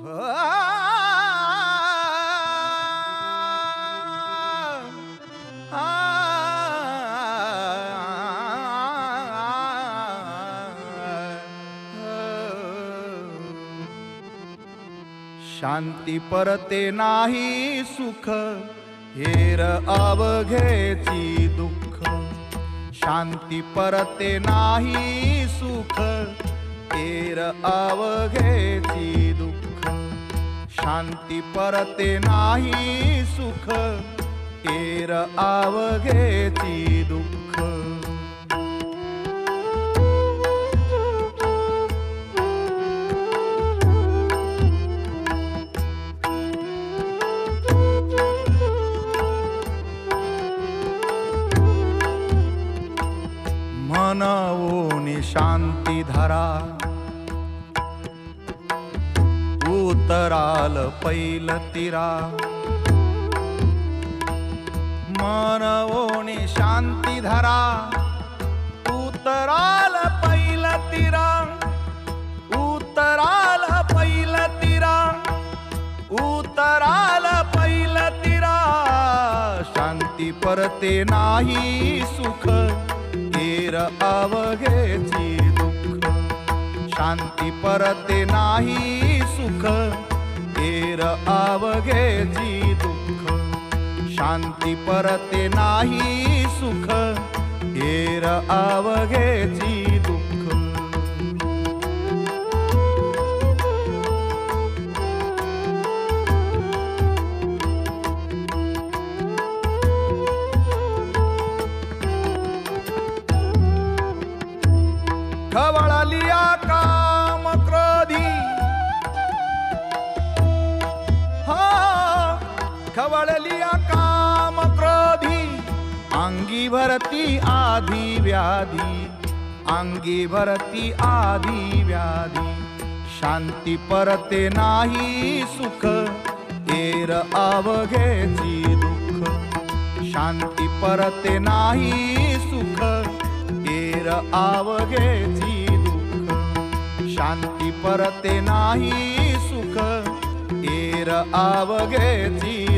शांती परते नाही सुख हेर अवघेची दुःख. शांती परते नाही सुख हेर अवघे शांती परते नाही सुख तेर आवघेची दुःख. मनवोनी शांती धरा उतराल पैल तिरा. मानवोनी शांती धरा. उतराल पैल तिरा. उतराल पैल तिरा. उतराल पैल तिरा. शांती परते नाही सुख. तीर अवघेची दुःख. शांती परते नाही अवघेची दुःख. शांती परते नाही सुख. हेर अवघे जी पडलिया काम क्रोधी अंगी भरती आधी व्याधी अंगी भरती आधी व्याधी शांती परते नाही सुख एर अवघेची दुःख शांती परते नाही सुख एर आवघेची दुःख शांती परते नाही सुख एर आवघेची